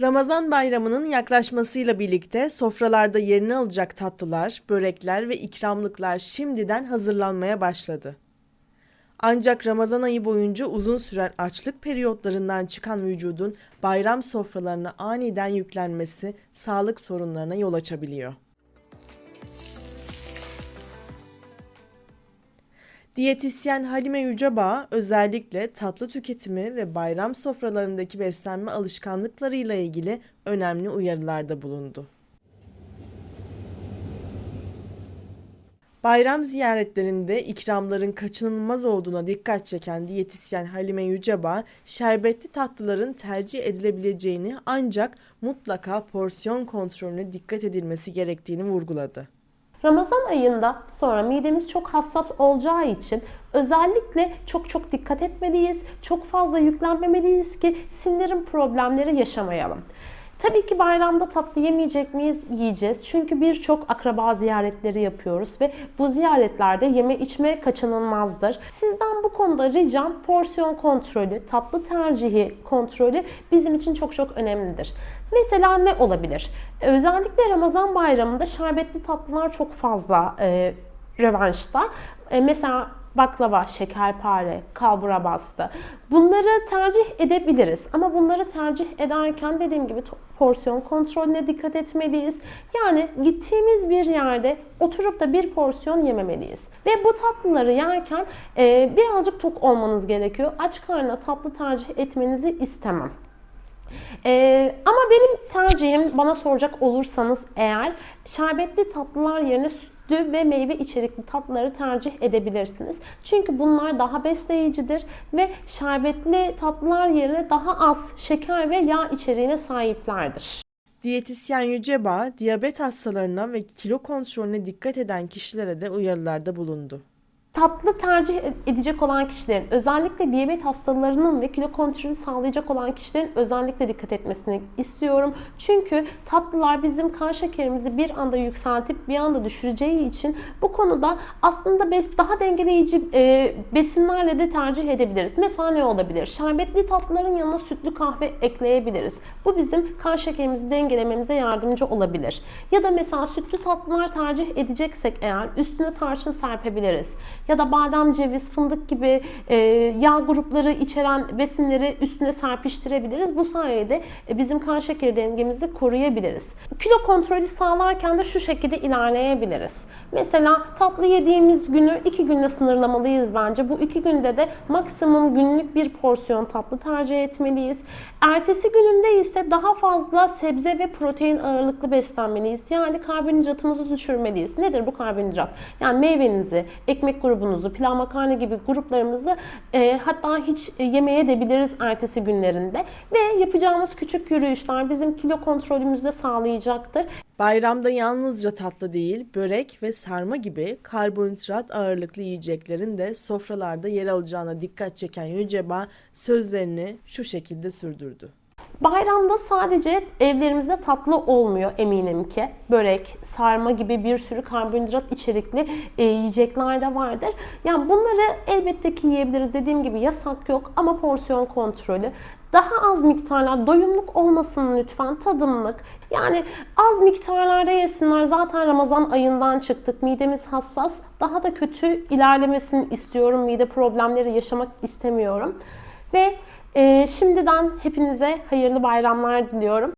Ramazan bayramının yaklaşmasıyla birlikte sofralarda yerini alacak tatlılar, börekler ve ikramlıklar şimdiden hazırlanmaya başladı. Ancak Ramazan ayı boyunca uzun süren açlık periyotlarından çıkan vücudun bayram sofralarına aniden yüklenmesi sağlık sorunlarına yol açabiliyor. Diyetisyen Halime Yücebağ özellikle tatlı tüketimi ve bayram sofralarındaki beslenme alışkanlıklarıyla ilgili önemli uyarılarda bulundu. Bayram ziyaretlerinde ikramların kaçınılmaz olduğuna dikkat çeken diyetisyen Halime Yücebağ, şerbetli tatlıların tercih edilebileceğini ancak mutlaka porsiyon kontrolüne dikkat edilmesi gerektiğini vurguladı. Ramazan ayında sonra midemiz çok hassas olacağı için özellikle çok çok dikkat etmeliyiz. Çok fazla yüklenmemeliyiz ki sindirim problemleri yaşamayalım. Tabii ki bayramda tatlı yemeyecek miyiz? Yiyeceğiz. Çünkü birçok akraba ziyaretleri yapıyoruz ve bu ziyaretlerde yeme içme kaçınılmazdır. Sizden bu konuda ricam porsiyon kontrolü, tatlı tercihi kontrolü bizim için çok çok önemlidir. Mesela ne olabilir? Özellikle Ramazan bayramında şerbetli tatlılar çok fazla e, rövanşta. E, mesela baklava, şekerpare, kalbura bastı. Bunları tercih edebiliriz. Ama bunları tercih ederken dediğim gibi porsiyon kontrolüne dikkat etmeliyiz. Yani gittiğimiz bir yerde oturup da bir porsiyon yememeliyiz. Ve bu tatlıları yerken e, birazcık tok olmanız gerekiyor. Aç karnına tatlı tercih etmenizi istemem. Ee, ama benim tercihim bana soracak olursanız eğer şerbetli tatlılar yerine sütlü ve meyve içerikli tatlıları tercih edebilirsiniz. Çünkü bunlar daha besleyicidir ve şerbetli tatlılar yerine daha az şeker ve yağ içeriğine sahiplerdir. Diyetisyen Yücebağ, diyabet hastalarına ve kilo kontrolüne dikkat eden kişilere de uyarılarda bulundu. Tatlı tercih edecek olan kişilerin, özellikle diyabet hastalarının ve kilo kontrolü sağlayacak olan kişilerin özellikle dikkat etmesini istiyorum. Çünkü tatlılar bizim kan şekerimizi bir anda yükseltip bir anda düşüreceği için bu konuda aslında bes, daha dengeleyici e, besinlerle de tercih edebiliriz. Mesela ne olabilir? Şerbetli tatlıların yanına sütlü kahve ekleyebiliriz. Bu bizim kan şekerimizi dengelememize yardımcı olabilir. Ya da mesela sütlü tatlılar tercih edeceksek eğer üstüne tarçın serpebiliriz ya da badem, ceviz, fındık gibi e, yağ grupları içeren besinleri üstüne serpiştirebiliriz. Bu sayede e, bizim kan şekeri dengemizi koruyabiliriz. Kilo kontrolü sağlarken de şu şekilde ilerleyebiliriz. Mesela tatlı yediğimiz günü iki günde sınırlamalıyız bence. Bu iki günde de maksimum günlük bir porsiyon tatlı tercih etmeliyiz. Ertesi gününde ise daha fazla sebze ve protein ağırlıklı beslenmeliyiz. Yani karbonhidratımızı düşürmeliyiz. Nedir bu karbonhidrat? Yani meyvenizi, ekmek grubunuzu, pilav makarna gibi gruplarımızı e, hatta hiç yemeye edebiliriz ertesi günlerinde. Ve yapacağımız küçük yürüyüşler bizim kilo kontrolümüzü de sağlayacaktır. Bayramda yalnızca tatlı değil, börek ve sarma gibi karbonhidrat ağırlıklı yiyeceklerin de sofralarda yer alacağına dikkat çeken Yücebağ sözlerini şu şekilde sürdürdü. Bayramda sadece evlerimizde tatlı olmuyor eminim ki. Börek, sarma gibi bir sürü karbonhidrat içerikli e, yiyecekler de vardır. Yani bunları elbette ki yiyebiliriz. Dediğim gibi yasak yok ama porsiyon kontrolü. Daha az miktarlar, doyumluk olmasın lütfen, tadımlık. Yani az miktarlarda yesinler. Zaten Ramazan ayından çıktık. Midemiz hassas. Daha da kötü ilerlemesini istiyorum. Mide problemleri yaşamak istemiyorum. Ve e, şimdiden hepinize hayırlı bayramlar diliyorum.